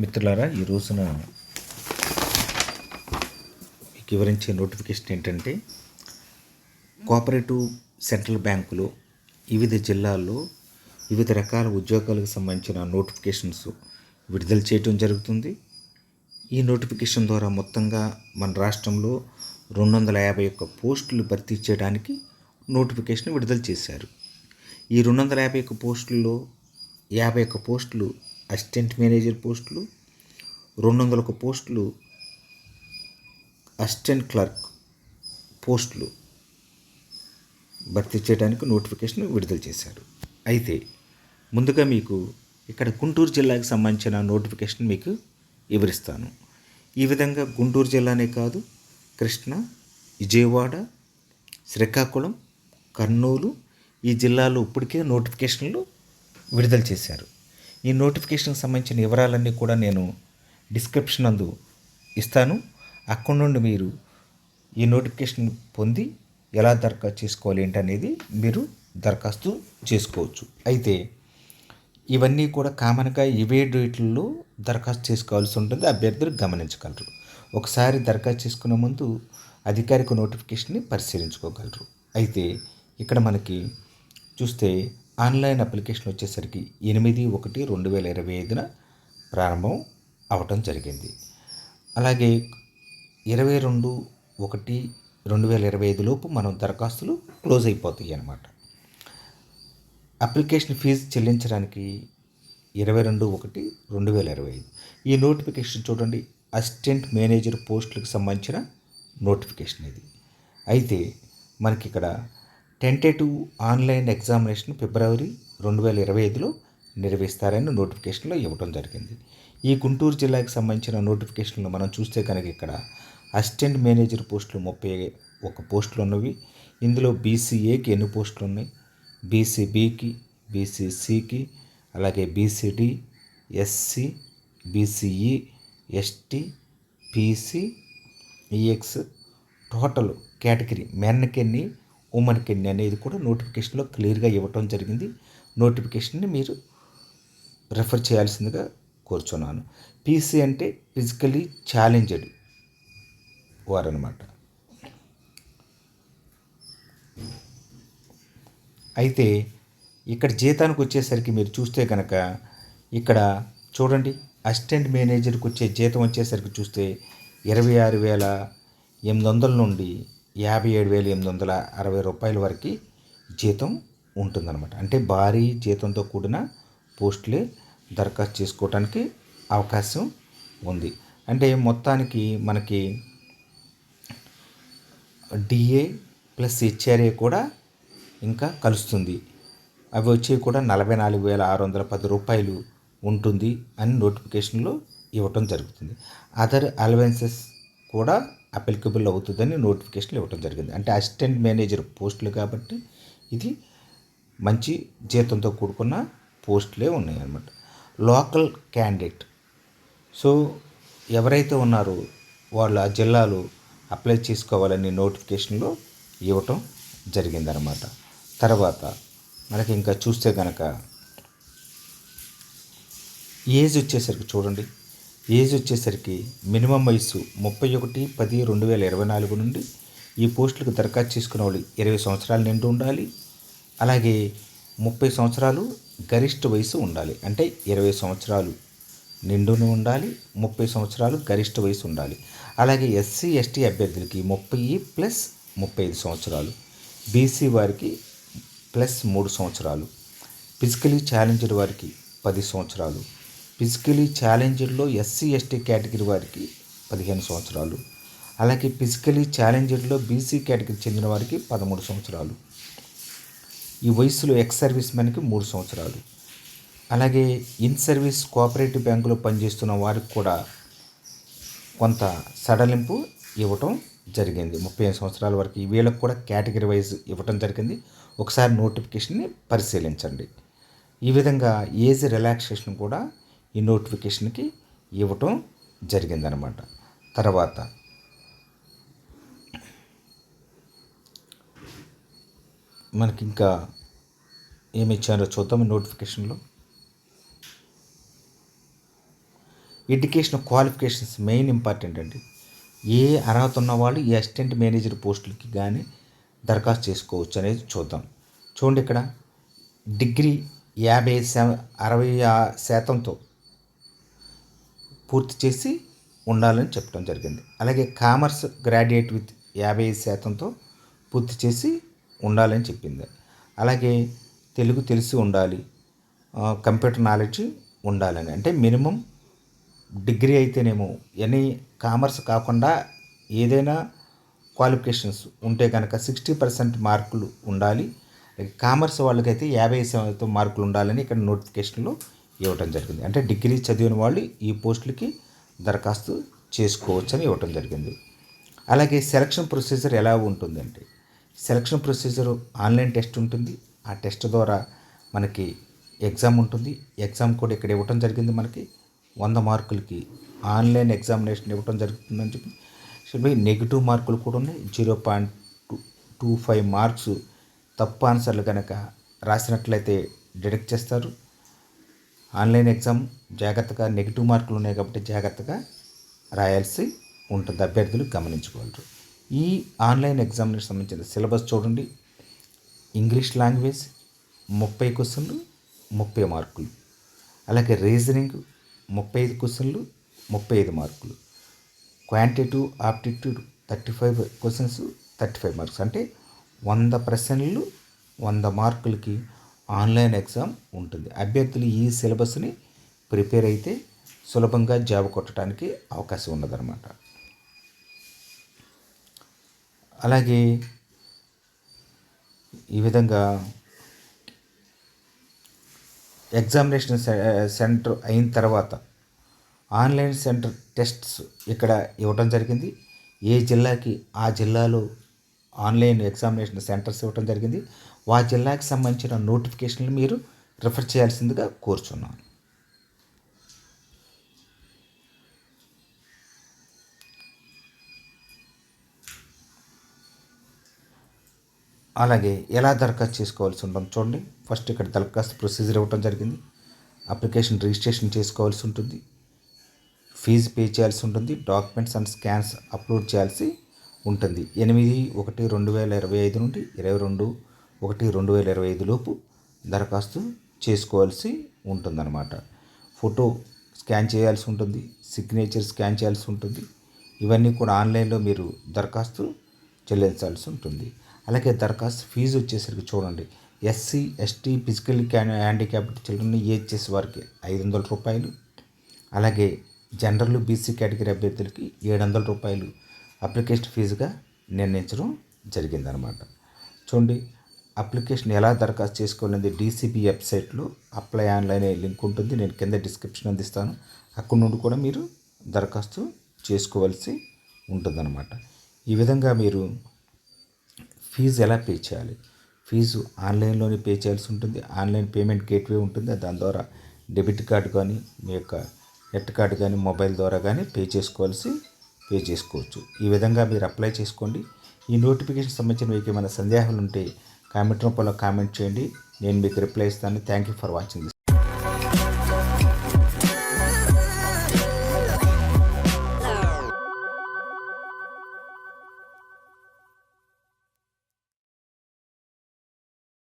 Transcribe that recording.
మిత్రులారా ఈ రోజున మీకు వివరించే నోటిఫికేషన్ ఏంటంటే కోఆపరేటివ్ సెంట్రల్ బ్యాంకులు వివిధ జిల్లాల్లో వివిధ రకాల ఉద్యోగాలకు సంబంధించిన నోటిఫికేషన్స్ విడుదల చేయటం జరుగుతుంది. ఈ నోటిఫికేషన్ ద్వారా మొత్తంగా మన రాష్ట్రంలో రెండు వందల యాభై ఒక్క పోస్టులు భర్తీ చేయడానికి నోటిఫికేషన్ విడుదల చేశారు. ఈ రెండు వందల యాభై ఒక్క పోస్టుల్లో యాభై ఒక్క పోస్టులు అసిస్టెంట్ మేనేజర్ పోస్టులు రెండు వందల ఒక పోస్టులు అసిస్టెంట్ క్లర్క్ పోస్టులు భర్తీ చేయడానికి నోటిఫికేషన్ విడుదల చేశారు. అయితే ముందుగా మీకు ఇక్కడ గుంటూరు జిల్లాకి సంబంధించిన నోటిఫికేషన్ మీకు వివరిస్తాను. ఈ విధంగా గుంటూరు జిల్లానే కాదు కృష్ణ విజయవాడ శ్రీకాకుళం కర్నూలు ఈ జిల్లాలో ఇప్పటికే నోటిఫికేషన్లు విడుదల చేశారు. ఈ నోటిఫికేషన్కి సంబంధించిన వివరాలన్నీ కూడా నేను డిస్క్రిప్షన్ నందు ఇస్తాను. అక్కడి నుండి మీరు ఈ నోటిఫికేషన్ పొంది ఎలా దరఖాస్తు చేసుకోవాలి ఏంటనేది మీరు దరఖాస్తు చేసుకోవచ్చు. అయితే ఇవన్నీ కూడా కామన్గా ఇవే డేట్లలో దరఖాస్తు చేసుకోవాల్సి ఉంటుంది. అభ్యర్థులు గమనించగలరు. ఒకసారి దరఖాస్తు చేసుకునే ముందు అధికారిక నోటిఫికేషన్ని పరిశీలించుకోగలరు. అయితే ఇక్కడ మనకి చూస్తే ఆన్లైన్ అప్లికేషన్ వచ్చేసరికి ఎనిమిది ఒకటి రెండు వేల ఇరవై ఐదున ప్రారంభం అవటం జరిగింది. అలాగే ఇరవై రెండు ఒకటి రెండు వేల ఇరవై ఐదు లోపు మనం దరఖాస్తులు క్లోజ్ అయిపోతాయి అన్నమాట. అప్లికేషన్ ఫీజు చెల్లించడానికి ఇరవై రెండు ఒకటి రెండు వేల ఇరవై ఐదు. ఈ నోటిఫికేషన్ చూడండి అసిస్టెంట్ మేనేజర్ పోస్టులకు సంబంధించిన నోటిఫికేషన్ ఇది. అయితే మనకి ఇక్కడ టెంటేటివ్ ఆన్లైన్ ఎగ్జామినేషన్ ఫిబ్రవరి రెండు వేల ఇరవై ఐదులో నిర్వహిస్తారని నోటిఫికేషన్లో ఇవ్వడం జరిగింది. ఈ గుంటూరు జిల్లాకి సంబంధించిన నోటిఫికేషన్లు మనం చూస్తే కనుక ఇక్కడ అసిస్టెంట్ మేనేజర్ పోస్టులు ముప్పై ఒక పోస్టులు ఉన్నవి. ఇందులో బీసీఏకి ఎన్ని పోస్టులు ఉన్నాయి? బీసీబీకి బీసీసీకి అలాగే BCD SC BCE ST PC EX total category మెన్కి ఎన్ని ఉమెన్కి ఎన్ని అనేది కూడా నోటిఫికేషన్లో క్లియర్గా ఇవ్వటం జరిగింది. నోటిఫికేషన్ని మీరు రెఫర్ చేయాల్సిందిగా కోరుచున్నాను. పీసీ అంటే ఫిజికలీ ఛాలెంజ్డ్ వారనమాట అయితే ఇక్కడ జీతానికి వచ్చేసరికి మీరు చూస్తే కనుక ఇక్కడ చూడండి. అసిస్టెంట్ మేనేజర్కి వచ్చే జీతం వచ్చేసరికి చూస్తే ఇరవై ఆరు వేల ఎనిమిది వందల నుండి యాభై ఏడు వేల ఎనిమిది వందల అరవై రూపాయల వరకు జీతం ఉంటుందన్నమాట. అంటే భారీ జీతంతో కూడిన పోస్టులే దరఖాస్తు చేసుకోవడానికి అవకాశం ఉంది. అంటే మొత్తానికి మనకి డిఏ ప్లస్ హెచ్ఆర్ఏ కూడా ఇంకా కలుస్తుంది. అవి వచ్చి కూడా నలభై నాలుగు వేల ఆరు వందల పది రూపాయలు ఉంటుంది అని నోటిఫికేషన్లో ఇవ్వటం జరుగుతుంది. అదర్ అలవెన్సెస్ కూడా అప్లికబుల్ అవుతుందని నోటిఫికేషన్లు ఇవ్వటం జరిగింది. అంటే అసిస్టెంట్ మేనేజర్ పోస్టులు కాబట్టి ఇది మంచి జీతంతో కూడుకున్న పోస్టులే ఉన్నాయి అన్నమాట లోకల్ క్యాండిడేట్ సో ఎవరైతే ఉన్నారో వాళ్ళు ఆ జిల్లాలో అప్లై చేసుకోవాలని నోటిఫికేషన్లో ఇవ్వటం జరిగిందనమాట తర్వాత మనకి ఇంకా చూస్తే కనుక ఏజ్ వచ్చేసరికి చూడండి. ఏజ్ వచ్చేసరికి మినిమం వయసు ముప్పై ఒకటి పది రెండు వేల ఇరవై నాలుగు నుండి ఈ పోస్టులకు దరఖాస్తు చేసుకునే వాళ్ళు ఇరవై సంవత్సరాలు నిండి ఉండాలి. అలాగే ముప్పై సంవత్సరాలు గరిష్ట వయసు ఉండాలి. అంటే ఇరవై సంవత్సరాలు నిండుని ఉండాలి ముప్పై సంవత్సరాలు గరిష్ట వయసు ఉండాలి. అలాగే ఎస్సీ ఎస్టీ అభ్యర్థులకి ముప్పై ప్లస్ ముప్పై ఐదు సంవత్సరాలు బీసీ వారికి ప్లస్ మూడు సంవత్సరాలు ఫిజికలీ ఛాలెంజ్డ్ వారికి పది సంవత్సరాలు ఫిజికలీ ఛాలెంజ్డ్లో ఎస్సీ ఎస్టీ కేటగిరీ వారికి పదిహేను సంవత్సరాలు. అలాగే ఫిజికలీ ఛాలెంజ్డ్లో బీసీ కేటగిరీ చెందిన వారికి పదమూడు సంవత్సరాలు. ఈ వయసులో ఎక్స్ సర్వీస్ మెన్కి మూడు సంవత్సరాలు. అలాగే ఇన్ సర్వీస్ కోఆపరేటివ్ బ్యాంకులో పనిచేస్తున్న వారికి కూడా కొంత సడలింపు ఇవ్వటం జరిగింది. ముప్పై ఐదు సంవత్సరాల వరకు వీళ్ళకి కూడా కేటగిరీ వైజ్ ఇవ్వటం జరిగింది. ఒకసారి నోటిఫికేషన్ని పరిశీలించండి. ఈ విధంగా ఏజ్ రిలాక్సేషన్ కూడా ఈ నోటిఫికేషన్కి ఇవ్వటం జరిగిందనమాట. తర్వాత మనకి ఇంకా ఏమి ఇచ్చారో చూద్దాం నోటిఫికేషన్లో. ఎడ్యుకేషన్ క్వాలిఫికేషన్స్ మెయిన్ ఇంపార్టెంట్ అండి ఏ అర్హత ఉన్న వాళ్ళు ఈ అసిస్టెంట్ మేనేజర్ పోస్టులకి కానీ దరఖాస్తు చేసుకోవచ్చు అనేది చూద్దాం. చూడండి ఇక్కడ డిగ్రీ యాభై శా అరవై శాతంతో పూర్తి చేసి ఉండాలని చెప్పడం జరిగింది. అలాగే కామర్స్ గ్రాడ్యుయేట్ విత్ యాభై ఐదు శాతంతో పూర్తి చేసి ఉండాలని చెప్పింది. అలాగే తెలుగు తెలిసి ఉండాలి కంప్యూటర్ నాలెడ్జ్ ఉండాలని. అంటే మినిమం డిగ్రీ అయితేనేమో ఎనీ కామర్స్ కాకుండా ఏదైనా క్వాలిఫికేషన్స్ ఉంటే కనుక సిక్స్టీ పర్సెంట్ మార్కులు ఉండాలి. కామర్స్ వాళ్ళకైతే యాభై శాతం మార్కులు ఉండాలని ఇక్కడ నోటిఫికేషన్లో ఇవ్వటం జరిగింది. అంటే డిగ్రీ చదివిన వాళ్ళు ఈ పోస్టులకి దరఖాస్తు చేసుకోవచ్చని ఇవ్వటం జరిగింది. అలాగే సెలక్షన్ ప్రొసీజర్ ఎలా ఉంటుందంటే సెలక్షన్ ప్రొసీజర్ ఆన్లైన్ టెస్ట్ ఉంటుంది. ఆ టెస్ట్ ద్వారా మనకి ఎగ్జామ్ ఉంటుంది. ఎగ్జామ్ కూడా ఇక్కడ ఇవ్వటం జరిగింది మనకి. వంద మార్కులకి ఆన్లైన్ ఎగ్జామినేషన్ ఇవ్వటం జరుగుతుందని చెప్పి చెప్పి నెగిటివ్ మార్కులు కూడా ఉన్నాయి. Zero point two two five marks తప్పు ఆన్సర్లు కనుక రాసినట్లయితే డిడక్ట్ చేస్తారు. ఆన్లైన్ ఎగ్జామ్ జాగ్రత్తగా నెగిటివ్ మార్కులు ఉన్నాయి కాబట్టి జాగ్రత్తగా రాయాల్సి ఉంటుంది. అభ్యర్థులు గమనించుకోగలరు ఈ ఆన్లైన్ ఎగ్జామ్కి సంబంధించిన సిలబస్ చూడండి. ఇంగ్లీష్ లాంగ్వేజ్ ముప్పై క్వశ్చన్లు ముప్పై మార్కులు. అలాగే రీజనింగ్ ముప్పై ఐదు క్వశ్చన్లు ముప్పై ఐదు మార్కులు. Quantitative aptitude thirty five questions thirty five marks. అంటే వంద ప్రశ్నలు వంద మార్కులకి ఆన్లైన్ ఎగ్జామ్ ఉంటుంది. అభ్యర్థులు ఈ సిలబస్ని ప్రిపేర్ అయితే సులభంగా జాబ్ కొట్టడానికి అవకాశం ఉన్నదన్నమాట. అలాగే ఈ విధంగా ఎగ్జామినేషన్ సె- సెంటర్ అయిన తర్వాత ఆన్లైన్ సెంటర్ టెస్ట్స్ ఇక్కడ ఇవ్వడం జరిగింది. ఏ జిల్లాకి ఆ జిల్లాలో ఆన్లైన్ ఎగ్జామినేషన్ సెంటర్స్ ఇవ్వటం జరిగింది. ఆ జిల్లాకి సంబంధించిన నోటిఫికేషన్లు మీరు రిఫర్ చేయాల్సిందిగా కోరుచున్నాను. అలాగే ఎలా దరఖాస్తు చేసుకోవాల్సి ఉంటుంది చూడండి. ఫస్ట్ ఇక్కడ దరఖాస్తు ప్రొసీజర్ ఇవ్వటం జరిగింది. అప్లికేషన్ రిజిస్ట్రేషన్ చేసుకోవాల్సి ఉంటుంది. ఫీజు పే చేయాల్సి ఉంటుంది. డాక్యుమెంట్స్ అండ్ స్కాన్స్ అప్లోడ్ చేయాల్సి ఉంటుంది. ఎనిమిది ఒకటి రెండు వేల ఇరవై ఐదు నుండి ఇరవై రెండు ఒకటి రెండు వేల ఇరవై ఐదు లోపు దరఖాస్తు చేసుకోవాల్సి ఉంటుందన్నమాట. ఫోటో స్కాన్ చేయాల్సి ఉంటుంది సిగ్నేచర్ స్కాన్ చేయాల్సి ఉంటుంది. ఇవన్నీ కూడా ఆన్లైన్లో మీరు దరఖాస్తు చెల్లించాల్సి ఉంటుంది. అలాగే దరఖాస్తు ఫీజు వచ్చేసరికి చూడండి SC ST physical handicapped children AHS వారికి ఐదు వందల రూపాయలు అలాగే జనరల్ బీసీ కేటగిరీ అభ్యర్థులకి ఏడు వందల రూపాయలు అప్లికేషన్ ఫీజుగా నిర్ణయించడం జరిగిందనమాట. చూడండి అప్లికేషన్ ఎలా దరఖాస్తు చేసుకోవాలనేది డీసీబీ వెబ్సైట్లో అప్లై ఆన్లైన్ లింక్ ఉంటుంది. నేను కింద డిస్క్రిప్షన్ అందిస్తాను. అక్కడ నుండి కూడా మీరు దరఖాస్తు చేసుకోవాల్సి ఉంటుందన్నమాట ఈ విధంగా మీరు ఫీజు ఎలా పే చేయాలి? ఫీజు ఆన్లైన్లోనే పే చేయాల్సి ఉంటుంది. ఆన్లైన్ పేమెంట్ గేట్వే ఉంటుంది. దాని ద్వారా డెబిట్ కార్డు కానీ మీ యొక్క నెట్ కార్డు కానీ మొబైల్ ద్వారా కానీ పే చేసుకోవాల్సి పే చేసుకోవచ్చు. ఈ విధంగా మీరు అప్లై చేసుకోండి. ఈ నోటిఫికేషన్ సంబంధించిన మీకు ఏమైనా సందేహాలు ఉంటే కామెంట్ రూపంలో కామెంట్ చేయండి. నేను మీకు రిప్లై ఇస్తాను. Thank you for watching